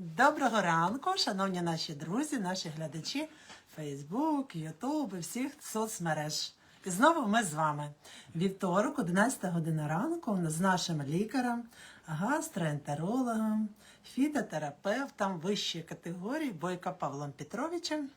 Доброго ранку, шановні наші друзі, наші глядачі Фейсбук, Ютуб і всіх соцмереж. І знову ми з вами. Вівторок, 11 година ранку, з нашим лікарем, гастроентерологом, фітотерапевтом вищої категорії Бойка Павлом Петровичем.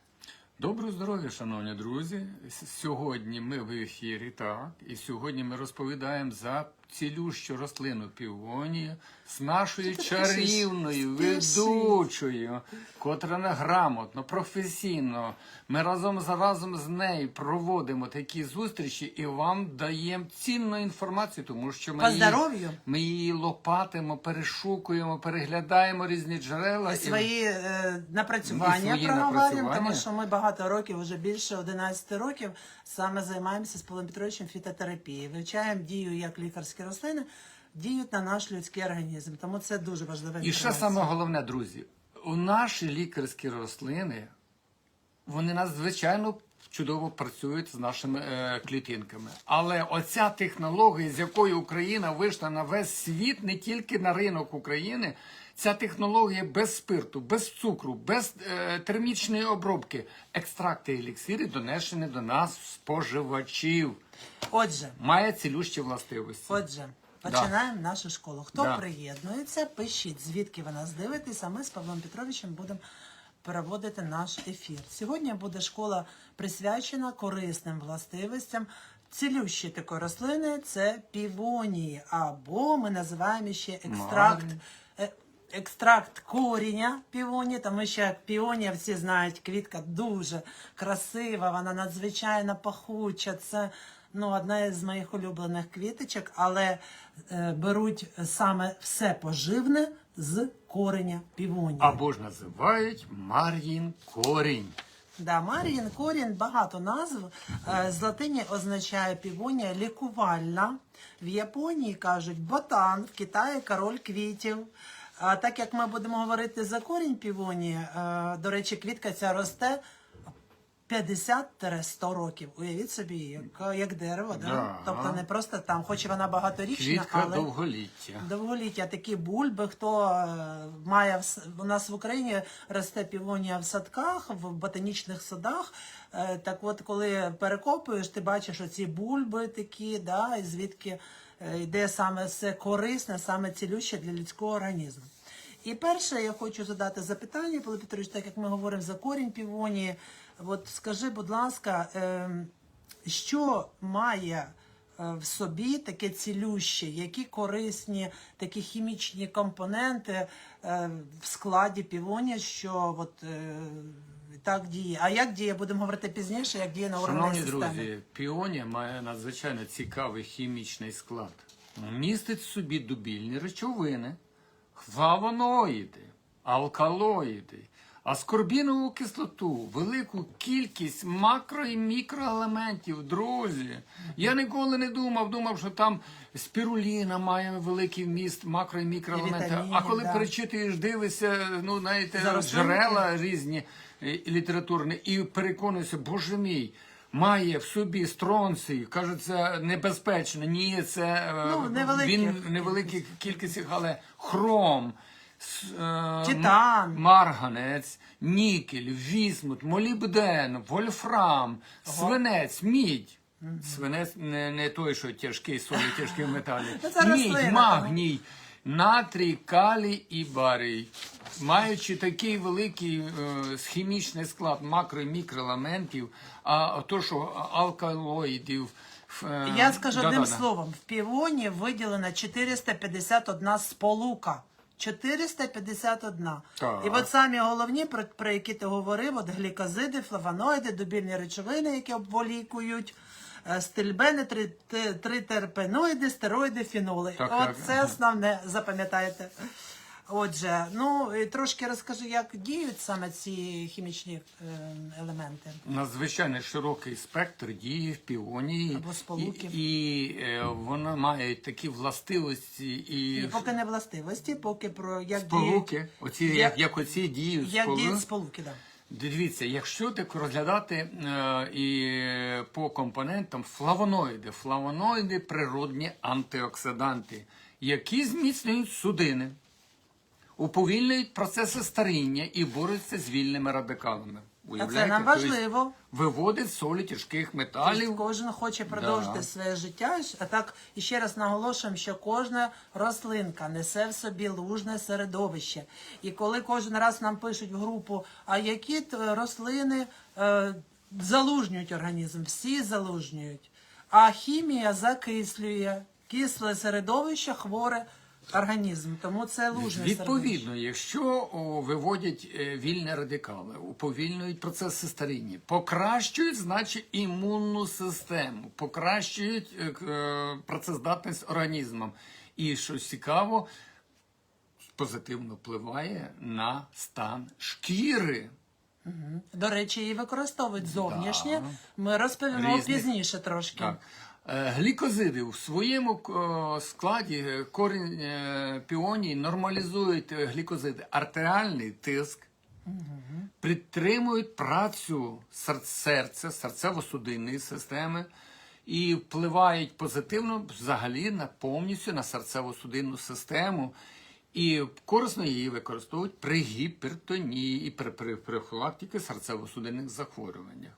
Доброго здоров'я, шановні друзі. Сьогодні ми в ефірі, так, і сьогодні ми розповідаємо за цілющу рослину півонію з нашою чарівною ведучою, котра неграмотно, професійно. Ми разом за разом з нею проводимо такі зустрічі і вам даємо цінну інформацію, тому що ми її, ми її лопатимо, перешукуємо, переглядаємо різні джерела. і- Свої е, напрацювання проговорюємо, тому що ми багато років, вже більше 11 років, саме займаємося з Павлом Петровичем фітотерапією. Вивчаємо дію, як лікарські рослини діють на наш людський організм. Тому це дуже важливе. І ще саме головне, друзі, у наші лікарські рослини вони надзвичайно чудово працюють з нашими е, клітинками. Але оця технологія, з якою Україна вийшла на весь світ, не тільки на ринок України, ця технологія без спирту, без цукру, без е, термічної обробки, екстракти еліксири донесені до нас споживачів. Отже, Має цілющі властивості. отже, починаємо нашу школу. Хто Да. приєднується, пишіть, звідки ви нас дивитесь, а ми з Павлом Петровичем будемо проводити наш ефір. Сьогодні буде школа присвячена корисним властивостям. Цілющі такої рослини це півонії, або ми називаємо ще екстракт. Марин. е, Екстракт коріння півонії, тому що півонія всі знають, квітка дуже красива, вона надзвичайно пахуча. Це ну, одна із моїх улюблених квіточок, але е, беруть саме все поживне з кореня півонії. Або ж називають Мар'їн корінь. Да, Мар'їн корінь багато назв. Е, З латині означає півонія лікувальна. В Японії кажуть ботан, в Китаї король квітів. А так як ми будемо говорити за корінь півонії, е, до речі, квітка ця росте 50-100 років. Уявіть собі, як, як дерево, да? Да. тобто не просто там, хоч вона багаторічна, Квітка але довголіття. довголіття такі бульби. Хто е, має в у нас в Україні росте півонія в садках, в ботанічних садах. Е, Так от, коли перекопуєш, ти бачиш оці бульби такі, да, і звідки йде саме все корисне, саме цілюще для людського організму. І перше, я хочу задати запитання, Павло Петрович, так як ми говоримо за корінь півонії, от скажи, будь ласка, ем, що має е, в собі таке цілюще, які корисні такі хімічні компоненти е, в складі півонія, що от, е, так діє. А як діє, будемо говорити пізніше, як діє на органи Шановні системи. друзі, піонія має надзвичайно цікавий хімічний склад. Містить в собі дубільні речовини, флавоноїди, алкалоїди, аскорбінову кислоту, велику кількість макро і мікроелементів, друзі. Я ніколи не думав, думав, що там спіруліна має великий вміст макро і мікроелементи. вітамінів, А коли да. перечитуєш, дивишся, ну знаєте, За рослинки. джерела різні е, літературні, і переконуюся, боже мій. Має в собі стронцій, каже, це небезпечно. Ні, це е, Ну, невеликих він невеликих кількостях, але хром, Титан. марганець, нікель, вісмут, молібден, вольфрам, свинець, мідь. Свинець не, не той, що тяжкий солі, тяжкі металі. Ну, Мідь, магній, натрій, калій і барій. Маючи такий великий е, хімічний склад макро і мікроелементів, а то, що алкалоїдів. е, Я скажу одним да-да-да. словом, в півоні виділена 451 сполука. 451. Так. І от самі головні, про, про які ти говорив, от глікозиди, флавоноїди, дубільні речовини, які обволікують, е, стильбени, три, те- тритерпеноїди, стероїди, фіноли. Так, от так. це основне, запам'ятайте. Отже, ну і трошки розкажи, як діють саме ці хімічні е, елементи. Надзвичайно широкий спектр дії в піонії. Або сполуки. І, і е, вона має такі властивості і, І поки не властивості, поки про як сполуки, діють, оці, як- як, як оці діють як сполуки. діють сполуки, да. Дивіться, якщо так розглядати е, і по компонентам флавоноїди, флавоноїди природні антиоксиданти, які зміцнюють судини, уповільнюють процеси старіння і борються з вільними радикалами. А це нам Тобто важливо. Виводить солі тяжких металів. Кожен хоче продовжити Да. своє життя. А так і ще раз наголошуємо, що кожна рослинка несе в собі лужне середовище. І коли кожен раз нам пишуть в групу, а які рослини е, залужнюють організм, всі залужнюють. А хімія закислює кисле середовище, хворе організм. Тому це середовище. Відповідно, якщо о, виводять е, вільні радикали, уповільнюють процеси старіння, покращують, значить, імунну систему, покращують е, е, працездатність організму. І що цікаво, позитивно впливає на стан шкіри. До речі, її використовують зовнішнє. Да. Ми розповімо Різних. пізніше трошки. Так. Е, Глікозиди в своєму е, складі е, корінь піоній нормалізують глікозиди, артеріальний тиск, підтримують працю серця, серцево-судинної системи і впливають позитивно взагалі на повністю на серцево-судинну систему. І корисно її використовують при гіпертонії і при, при профілактиці серцево-судинних захворюваннях.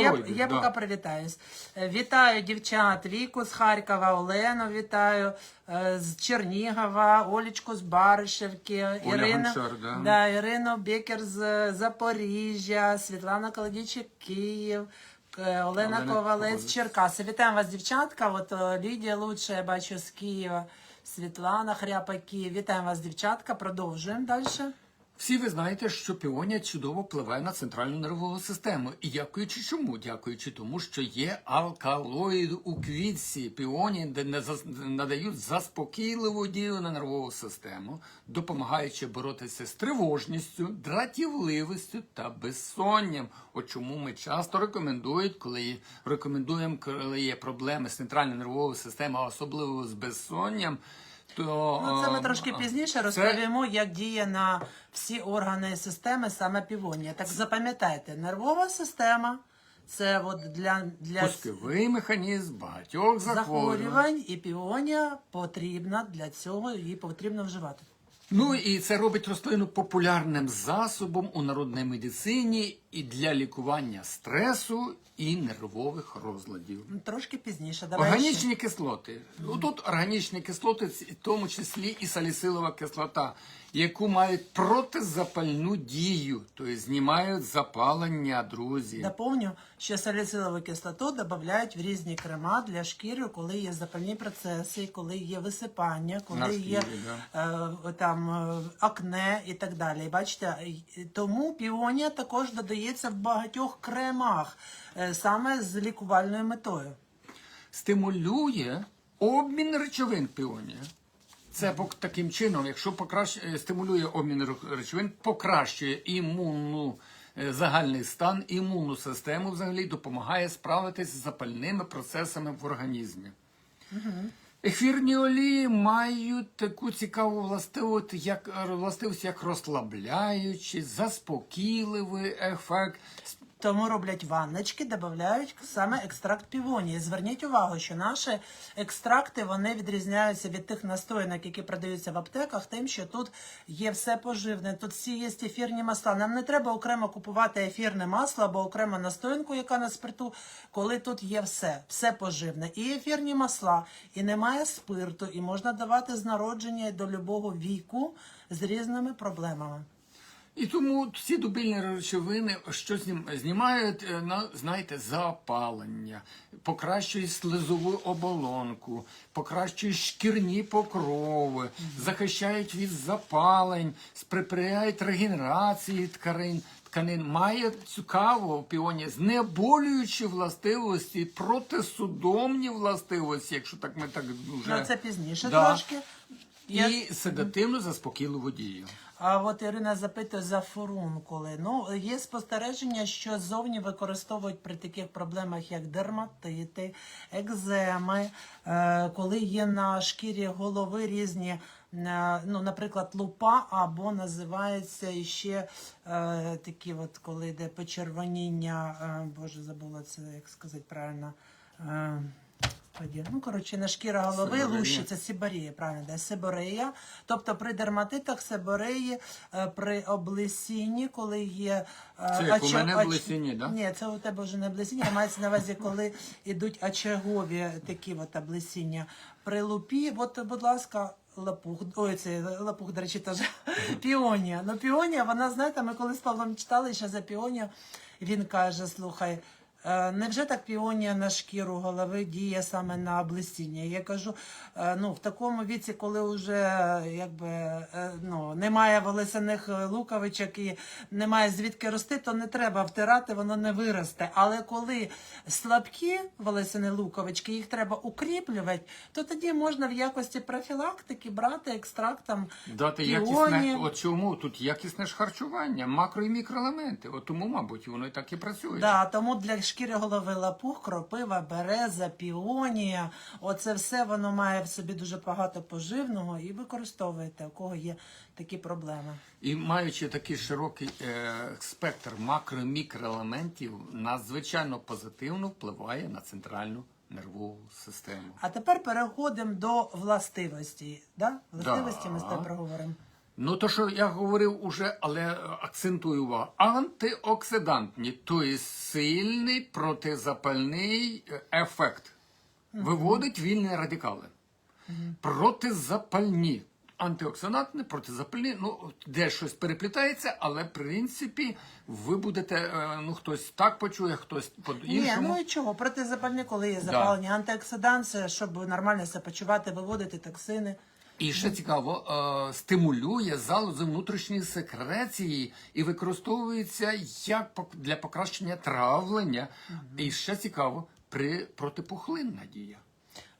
Я, я да. поки привітаюсь. Е, Вітаю дівчат Віку з Харкова, Олену вітаю е, з Чернігова, Олічку з Баришевки, Оля Ірину, Гончар, да. да, Ірину Бекер з Запоріжжя, Світлана Калдічик, Київ. Олена Олена Ковалець, Ковалець. Черкаси. Вітаємо вас, дівчатка. От е, Лідія Лучше, я бачу з Києва. Світлана Хряпаки. Вітаємо вас, дівчатка. Продовжуємо далі. Всі ви знаєте, що піонія чудово впливає на центральну нервову систему. І дякуючи чому? Дякуючи тому, що є алкалоїди у квітці. Піонії де надають заспокійливу дію на нервову систему, допомагаючи боротися з тривожністю, дратівливістю та безсонням. От чому ми часто рекомендують, коли рекомендуємо, коли є проблеми з центральною нервовою системою, особливо з безсонням. То Ну, це ми е, трошки пізніше це- розповімо, як діє на всі органи системи саме півонія. Так запам'ятайте, нервова система це от для, для Пусковий механізм багатьох захворювань. захворювань, і півонія потрібна для цього, її потрібно вживати. Ну і це робить рослину популярним засобом у народній медицині і для лікування стресу і нервових розладів. Ну, Трошки пізніше. Давай ще. Органічні кислоти. Ну, тут органічні кислоти, в тому числі і саліцилова кислота, яку мають протизапальну дію, тобто знімають запалення, друзі. Доповню, що саліцилову кислоту додають в різні крема для шкіри, коли є запальні процеси, коли є висипання, коли шкірі, є е, там е, акне і так далі. Бачите, тому піонія також додається в багатьох кремах е, саме з лікувальною метою. стимулює обмін речовин піонія. Це таким чином, якщо покращ- е, стимулює обмін речовин, покращує імунну е, загальний стан, імунну систему взагалі допомагає справитися з запальними процесами в організмі. Ефірні олії мають таку цікаву властивість, як властивість, як розслабляючий, заспокійливий ефект. Тому роблять ванночки, додають саме екстракт півонії. Зверніть увагу, що наші екстракти вони відрізняються від тих настоянок, які продаються в аптеках, тим, що тут є все поживне. Тут всі є ефірні масла. Нам не треба окремо купувати ефірне масло або окремо настоянку, яка на спирту, коли тут є все, все поживне. І ефірні масла, і немає спирту, і можна давати з народження до любого віку з різними проблемами. І тому ці дубільні речовини, що знімають, е, на, знаєте, запалення, покращують слизову оболонку, покращують шкірні покрови, захищають від запалень, сприяють регенерації тканин. Тканин має цікаво піоні знеболюючі властивості, протисудомні властивості, якщо так ми так вже Ну, це пізніше Да. трошки. Я- і седативно заспокійливу дію. А от Ірина запитує за фурункули. Ну, є спостереження, що зовні використовують при таких проблемах, як дерматити, екземи, е, коли є на шкірі голови різні, е, ну, наприклад, лупа, або називається ще е, такі, от, коли йде почервоніння, боже, забула це, як сказати правильно. Господі. Ну, коротше, на шкіра голови Сиборея. лущиться сиборея, правильно, да, сиборея. Тобто при дерматитах сибореї, е, при облесінні, коли є... е, Це як у мене оч- облесіння, да? Ні, це у тебе вже не облесіння, а мається на увазі, коли йдуть очагові такі от облесіння. При лупі, от, будь ласка, лапух, ой, це лапух, до речі, теж піонія. Ну, піонія, вона, знаєте, ми коли з Павлом читали ще за піонію, він каже, слухай, невже так піонія на шкіру голови діє саме на облесіння? Я кажу, е, ну, в такому віці, коли вже е, якби, е, ну, немає волосяних е, луковичок і немає звідки рости, то не треба втирати, воно не виросте. Але коли слабкі волосяні луковички, їх треба укріплювати, то тоді можна в якості профілактики брати екстракт там Дати піонії. якісне, от чому тут якісне ж харчування, макро і мікроелементи. От тому, мабуть, воно і так і працює. Да, тому для шкіри голови лапух, кропива, береза, піонія. Оце все воно має в собі дуже багато поживного і використовуєте, у кого є такі проблеми. І маючи такий широкий е, спектр макро-мікроелементів, надзвичайно позитивно впливає на центральну нервову систему. А тепер переходимо до властивості. Да? Властивості ми з Да. тобою проговоримо. Ну, то, що я говорив уже, але е, акцентую увагу. Антиоксидантні, тобто сильний протизапальний е, ефект. Виводить вільні радикали. Протизапальні. Антиоксидантні, протизапальні, ну, де щось переплітається, але в принципі ви будете, е, ну, хтось так почує, хтось Ні, по-іншому. ну і чого? Протизапальні, коли є запалення, антиоксидант, це щоб нормально себе почувати, виводити токсини. І ще цікаво, е, стимулює залози внутрішньої секреції і використовується як для покращення травлення. І ще цікаво, при протипухлинна дія.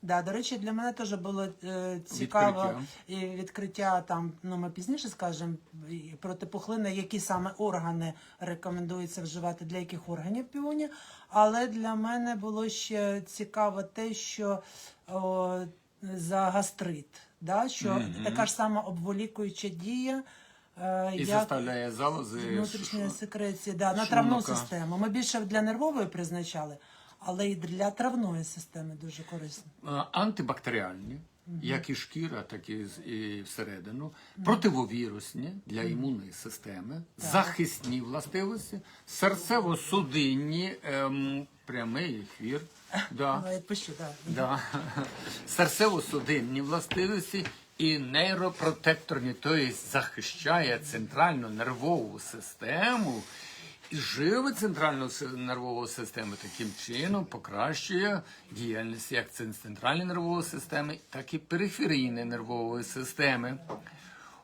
Да, до речі, для мене теж було е, цікаво Відкриття. відкриття там, ну ми пізніше скажемо, протипухлини, які саме органи рекомендується вживати для яких органів піоні. Але для мене було ще цікаво те, що о, за гастрит, да, що така ж сама обволікуюча дія. е, І заставляє залози внутрішньої ш- секреції, да, на травну шлунка. систему. Ми більше для нервової призначали, але і для травної системи дуже корисно. е, антибактеріальні, як і шкіра, так і, з- і всередину, противовірусні для імунної системи, захисні властивості, серцево-судинні, ем, прямий ефір. Да. Ну, відпущу, так. Да. Серцево-судинні властивості і нейропротекторні, тобто захищає центральну нервову систему і живе центральну нервову систему таким чином покращує діяльність як центральної нервової системи, так і периферійної нервової системи.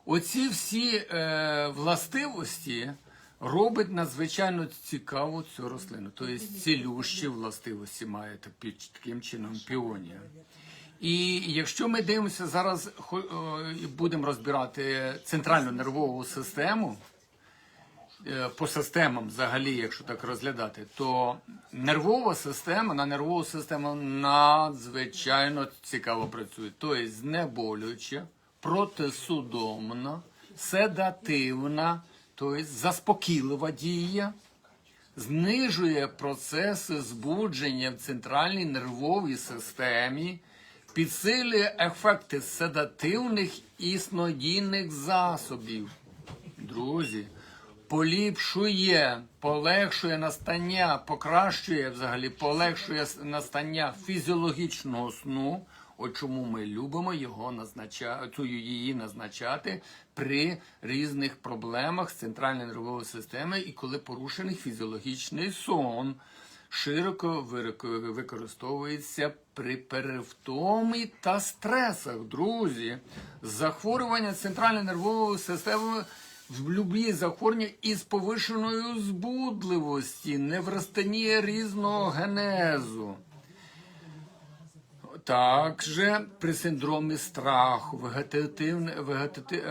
Оці всі е, властивості робить надзвичайно цікаву цю рослину. Тобто цілющі властивості має так- таким чином піонія. І якщо ми дивимося зараз, будемо розбирати центральну нервову систему, е, по системам взагалі, якщо так розглядати, то нервова система на нервову систему надзвичайно цікаво працює. Тобто знеболююча, протисудомна, седативна, тобто заспокійлива дія, знижує процеси збудження в центральній нервовій системі, підсилює ефекти седативних і снодійних засобів. Друзі, поліпшує, полегшує настання, покращує взагалі, полегшує настання фізіологічного сну. От чому ми любимо його назначати, її назначати при різних проблемах з центральної нервової системи і коли порушений фізіологічний сон широко використовується при перевтомі та стресах. Друзі, захворювання центральної нервової системи в любі захворювання із повишеною збудливості, неврастенія різного генезу. Також при синдромі страху, е,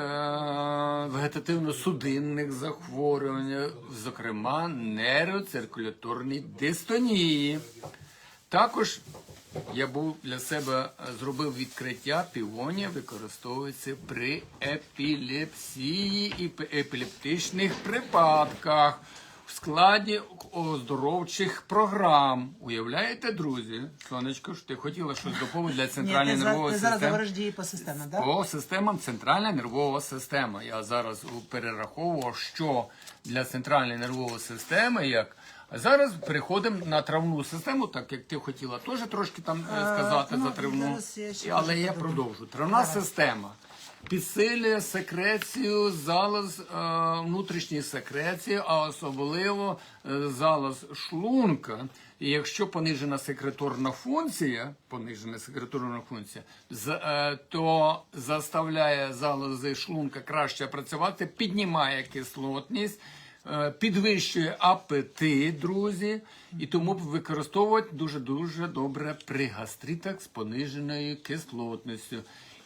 вегетативно-судинних захворювань, зокрема нейроциркуляторній дистонії. Також я був для себе е, зробив відкриття півонія використовується при епілепсії і епілептичних припадках. В складі оздоровчих програм. Уявляєте, друзі? Сонечко, що ти хотіла щось доповнити для Ні, центральної ти, за- нервової ти зараз системи? говориш дії по системі, так? По системам центральна нервова система. Я зараз перераховував, що для центральної нервової системи як. А зараз переходимо на травну систему, так як ти хотіла теж трошки там е, сказати ну, за травну. зараз я ще Але я продовжу. Травна система підсилює секрецію залоз е, внутрішньої секреції, а особливо е, залоз шлунка. І якщо понижена секреторна функція, понижена секреторна функція, е, то заставляє залози шлунка краще працювати, піднімає кислотність. Підвищує апетит, друзі, і тому використовувати дуже дуже добре при гастритах з пониженою кислотністю.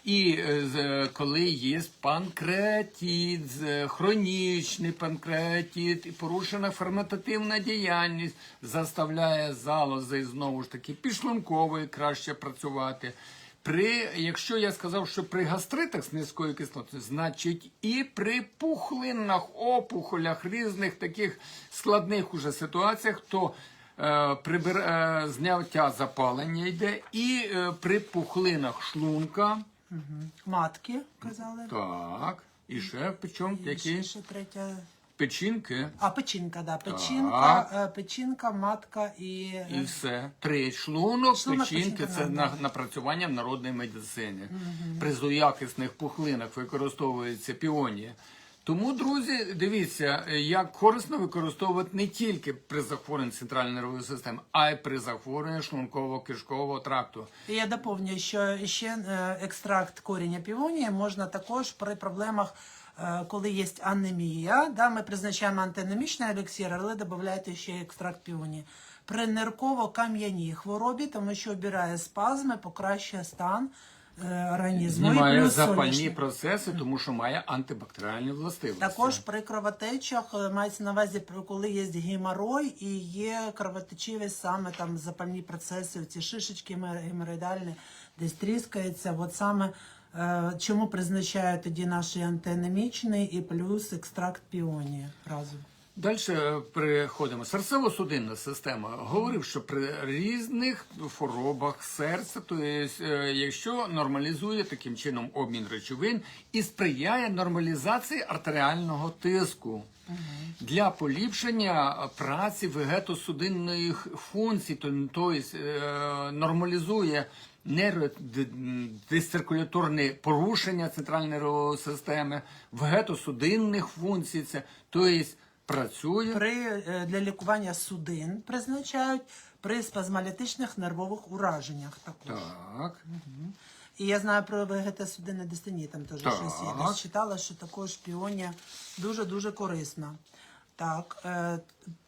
І е, е, коли є панкреатит, е, хронічний панкреатит, і порушена ферментативна діяльність, заставляє залози знову ж таки підшлункової краще працювати. При, якщо я сказав, що при гастритах з низькою кислотою, значить і при пухлинах, опухолях, різних таких складних уже ситуаціях, то е, прибир, е, зняття запалення йде, і е, при пухлинах шлунка, Матки, казали. так, і ще причому І які ще, ще третя. печінки, А, печінка, да. Печінка, е, печінка, матка і. і все. Три шлунок, Шлунок, печінки печінка, це да, на, да. напрацювання в народній медицині. При злоякісних пухлинах використовується піонія. Тому, друзі, дивіться, як корисно використовувати не тільки при захворюванні центральної нервової системи, а й при захворюванні шлунково-кишкового тракту. Я доповню, що ще е, екстракт коріння півонії можна також при проблемах, е, коли є анемія. Да, ми призначаємо антианемічний еліксир, але додаєте ще екстракт півонії. При нирково-кам'яній хворобі, тому що обирає спазми, покращує стан е, організму. І Знімає плюс запальні процеси, тому що має антибактеріальні властивості. Також при кровотечах е, мається на увазі, коли є геморой і є кровотечивість, саме там запальні процеси, ці шишечки гемор- геморроїдальні, десь тріскається. От саме е, чому призначають тоді наш антианемічний і плюс екстракт піонії разом. Далі переходимо. Серцево-судинна система. Говорив, що при різних хворобах серця, то є, е, якщо нормалізує таким чином обмін речовин і сприяє нормалізації артеріального тиску. Для поліпшення праці вегетосудинної функції, то- тобто е, нормалізує нейродисциркуляторне порушення центральної нервової системи, вегетосудинних функцій, це, тобто працює. При, е, для лікування судин призначають при спазмалітичних нервових ураженнях також. Так. І я знаю про вегетосудинне дистонії, там теж Так. щось є. Десь читала, що також піонія дуже-дуже корисна. Так, е,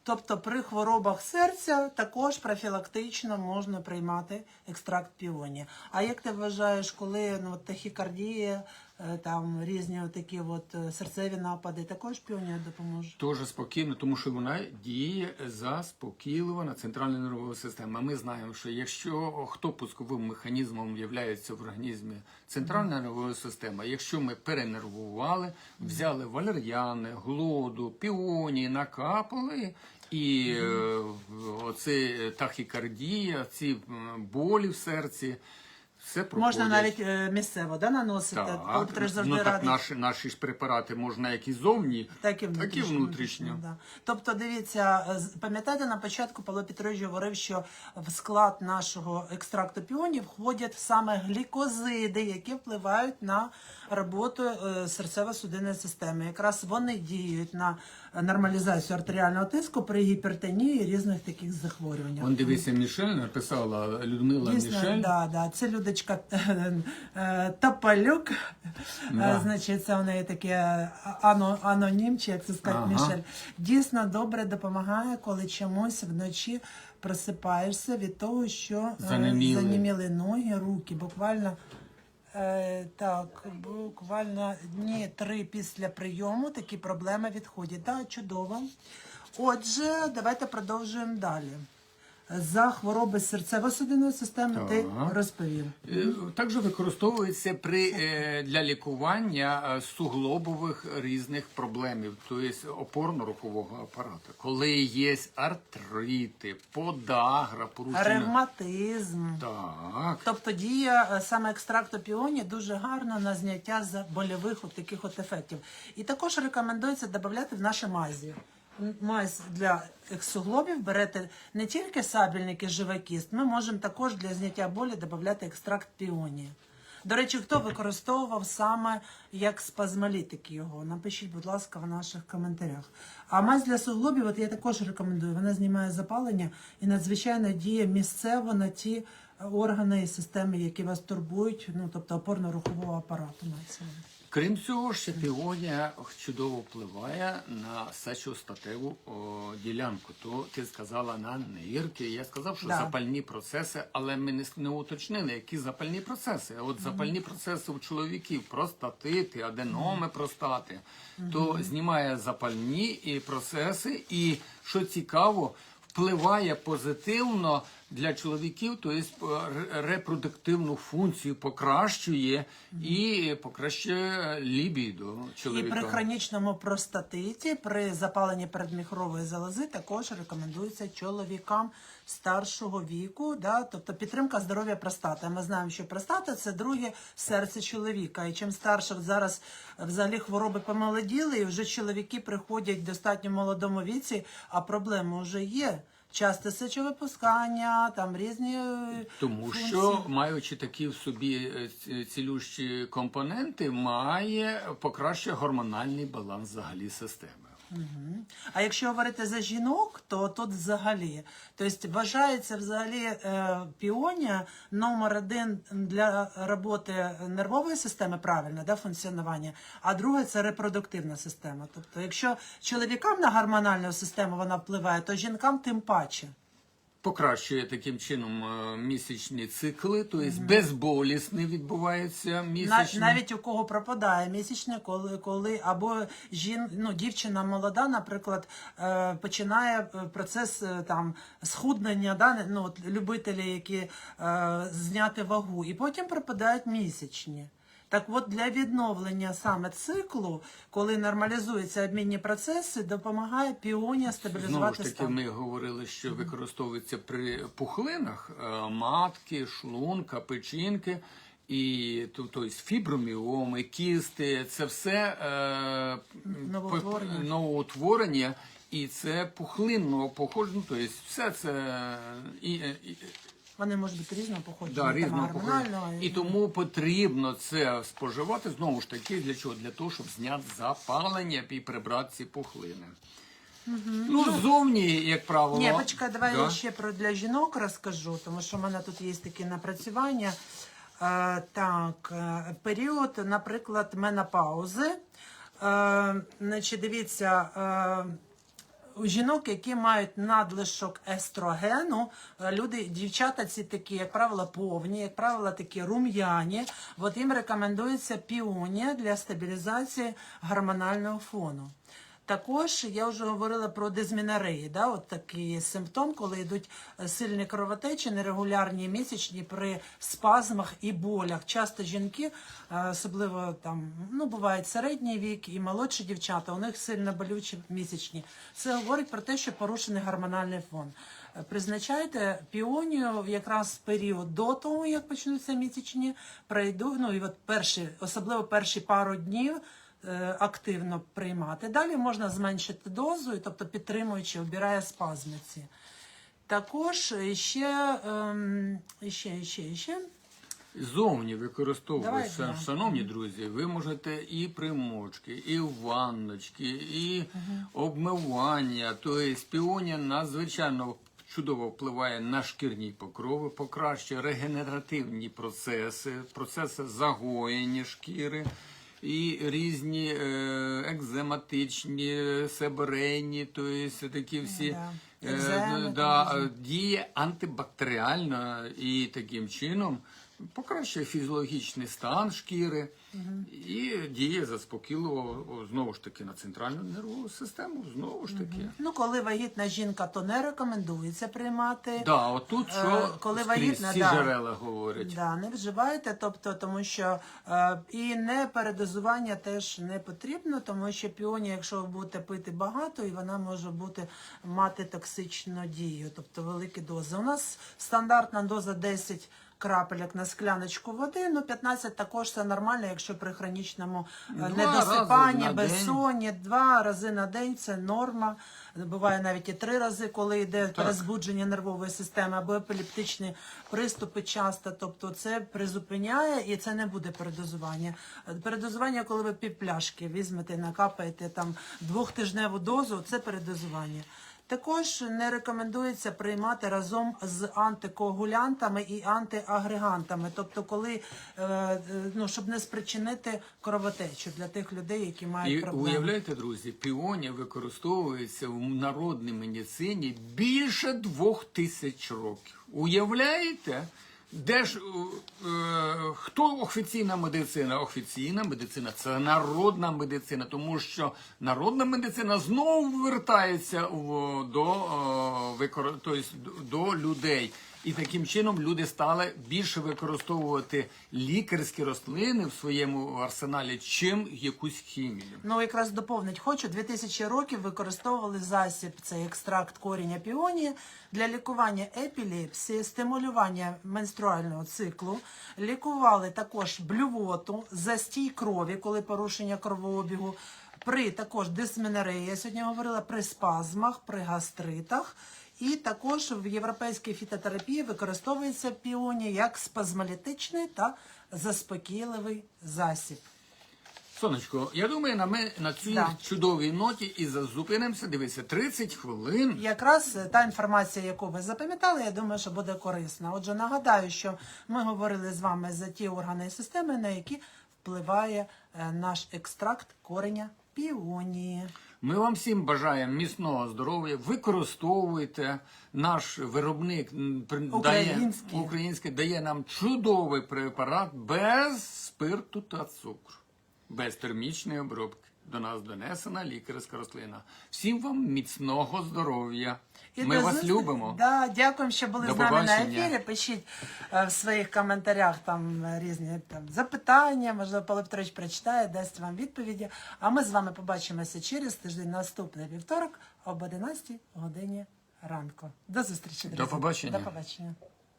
тобто при хворобах серця також профілактично можна приймати екстракт піонії. А як ти вважаєш, коли ну, от тахікардія, там різні такі от е, серцеві напади, також піонія допоможе? Дуже спокійно, тому що вона діє заспокійливо на центральну нервову систему. А ми знаємо, що якщо хто пусковим механізмом є в організмі центральна нервова система, якщо ми перенервували, взяли валер'яни, глоду, піонії, накапали. І е, оце тахікардія, ці болі в серці, все. Можна навіть е, місцево да, наносити, Так, ти ж завжди ну, так наші, наші ж препарати можна як і зовні, Так і внутрішньо. внутрішньо. Да. Тобто, дивіться, е, з- пам'ятаєте, на початку Павло Петрович говорив, що в склад нашого екстракту піонів входять саме глікозиди, які впливають на роботу е, серцево-судинної системи. Якраз вони діють на нормалізацію артеріального тиску при гіпертонії і різних таких захворюваннях. Он дивися, Мішель написала Людмила Дійсно, Мішель. да, да. Це Людочка е, Топалюк. Да. Е, Значить, це в неї таке ано, анонім, чи як це сказати, Ага. Мішель. Дійсно добре допомагає, коли чомусь вночі просипаєшся від того, що е, Занеміли. заніміли ноги, руки. Буквально. Е, так, буквально дні три після прийому такі проблеми відходять. Так, чудово. Отже, давайте продовжуємо далі. За хвороби серцево-судинної системи ти Так. розповів. Е, Також використовується при е, для лікування е, суглобових різних проблемів, тобто опорно-рухового апарату. Коли є артрити, подагра, порушення. Ревматизм. Так. Тобто дія е, саме екстракту піоні дуже гарно на зняття з больових от таких от ефектів. І також рекомендується додати в наші мазі. Мазь для суглобів берете не тільки сабельник і живокіст, ми можемо також для зняття болі додати екстракт піонії. До речі, хто використовував саме як спазмолітики його? Напишіть, будь ласка, в наших коментарях. А мазь для суглобів, от я також рекомендую. Вона знімає запалення і надзвичайно діє місцево на ті е, органи і системи, які вас турбують, ну тобто опорно-рухового апарату. Крім цього, ще півонія чудово впливає на сечостатеву ділянку. То ти сказала на нирки. Я сказав, що Да. запальні процеси, але ми не, не уточнили, які запальні процеси. От запальні процеси у чоловіків, простатити, аденоми простати, то знімає запальні і процеси, і що цікаво. Впливає позитивно для чоловіків, тобто репродуктивну функцію покращує і покращує лібідо І при хронічному простатиті, при запаленні передміхрової залози також рекомендується чоловікам старшого віку, да, тобто підтримка здоров'я простати. Ми знаємо, що простата це друге серце чоловіка. І чим старше зараз взагалі хвороби помолоділи, і вже чоловіки приходять в достатньо молодому віці, а проблеми вже є. Часте сечовипускання, там різні е, Тому функції. що, маючи такі в собі е, цілющі компоненти, має покращує гормональний баланс взагалі системи. А якщо говорити за жінок, то тут взагалі, тобто вважається взагалі е, піонія номер один для роботи нервової системи, правильно, да, функціонування, а друге це репродуктивна система. Тобто, якщо чоловікам на гормональну систему вона впливає, то жінкам тим паче. Покращує таким чином е, місячні цикли, тобто безболісний відбувається місячний. навіть у кого пропадає місячне, коли, коли або жін, ну, дівчина молода, наприклад, е, починає е, процес там схуднення, да, ну, от, любителі, які зняти вагу, і потім пропадають місячні. Так от для відновлення саме циклу, коли нормалізуються обмінні процеси, допомагає піонія Знову ж таки, стан. ми говорили, що використовується при пухлинах е, матки, шлунка, печінки. І тобто фіброміоми, кісти, це все е, Новоутворення. новоутворення, і це пухлинного походження, тобто все це і, і, Вони можуть бути різного походження, да, там, різного гормонального. походження. І тому потрібно це споживати знову ж таки для чого? Для того, щоб зняти запалення і прибрати ці пухлини. Ну, ззовні, як правило. Ні, почекай, давай да. я ще про для жінок розкажу, тому що в мене тут є такі напрацювання. Е, так, е, період, наприклад, менопаузи. Е, значить, дивіться. Е, жінок, які мають надлишок естрогену, е, люди, дівчата ці такі, як правило, повні, як правило, такі рум'яні. От їм рекомендується піонія для стабілізації гормонального фону. Також я вже говорила про дизмінореї, да, от такий симптом, коли йдуть е, сильні кровотечі, нерегулярні місячні при спазмах і болях. Часто жінки, е, особливо там, ну бувають середній вік і молодші дівчата, у них сильно болючі місячні. Це говорить про те, що порушений гормональний фон. Е, Призначайте піонію якраз в період до того, як почнуться місячні, пройду, ну і от перші, особливо перші пару днів активно приймати. Далі можна зменшити дозу, тобто підтримуючи, обирає спазми ці. Також ще, ем, ще, ще, ще. Зовні використовуються, шановні друзі, ви можете і примочки, і ванночки, і обмивання. Тобто піонія надзвичайно чудово впливає на шкірні покрови, покращує регенеративні процеси, процеси загоєння шкіри. І різні е, екзематичні, себорейні, тобто такі всі Да. е, Екземи да, е, діє антибактеріально і таким чином покращує фізіологічний стан шкіри і діє заспокійливо знову ж таки на центральну нервову систему. Знову ж таки. Ну, коли вагітна жінка, то не рекомендується приймати. Да, отут що Е, коли скрізь вагітна, всі да. джерела говорять. Да, не вживайте, тобто, тому що е, і не передозування теж не потрібно, тому що піоні, якщо ви будете пити багато, і вона може бути мати токсичну дію, тобто великі дози. У нас стандартна доза 10 крапельок на скляночку води, ну 15 також це нормально, якщо при хронічному е, Два недосипанні, безсонні, два рази на день це норма. Буває навіть і три рази, коли йде перезбудження нервової системи або епілептичні приступи часто. Тобто це призупиняє і це не буде передозування. Е, Передозування, коли ви півпляшки візьмете, накапаєте там двохтижневу дозу, це передозування. Також не рекомендується приймати разом з антикоагулянтами і антиагрегантами, тобто, коли е, ну щоб не спричинити кровотечу для тих людей, які мають І проблеми. уявляєте, друзі, піонія використовується в народній медицині більше двох тисяч років. Уявляєте? Де ж е, е, хто офіційна медицина? Офіційна медицина це народна медицина, тому що народна медицина знову вертається в, до, е, викор... тобто, до людей. І таким чином люди стали більше використовувати лікарські рослини в своєму арсеналі, чим якусь хімію. Ну, якраз доповнить хочу. 2000 років використовували засіб, цей екстракт коріння піонії для лікування епілепсії, стимулювання менструального циклу, лікували також блювоту, застій крові, коли порушення кровообігу, при також дисменореї, я сьогодні говорила, при спазмах, при гастритах. І також в європейській фітотерапії використовується піоній як спазмолітичний та заспокійливий засіб. Сонечко, я думаю, на, ми, на цій Да. чудовій ноті і зупинимося. Дивіться, 30 хвилин. Якраз е, та інформація, яку ви запам'ятали, я думаю, що буде корисна. Отже, нагадаю, що ми говорили з вами за ті органи і системи, на які впливає е, наш екстракт кореня піонії. Ми вам всім бажаємо міцного здоров'я. Використовуйте наш виробник Український. дає, український дає нам чудовий препарат без спирту та цукру, без термічної обробки. До нас донесена лікарська рослина. Всім вам міцного здоров'я. Ми до вас зустрі- любимо. Да, дякуємо, що були До з нами на побачення. ефірі. Пишіть е, в своїх коментарях там е, різні там запитання. Можливо, Павло Петрович прочитає, дасть вам відповіді. А ми з вами побачимося через тиждень наступний вівторок об 11 годині ранку. До зустрічі. друзі. побачення. До побачення.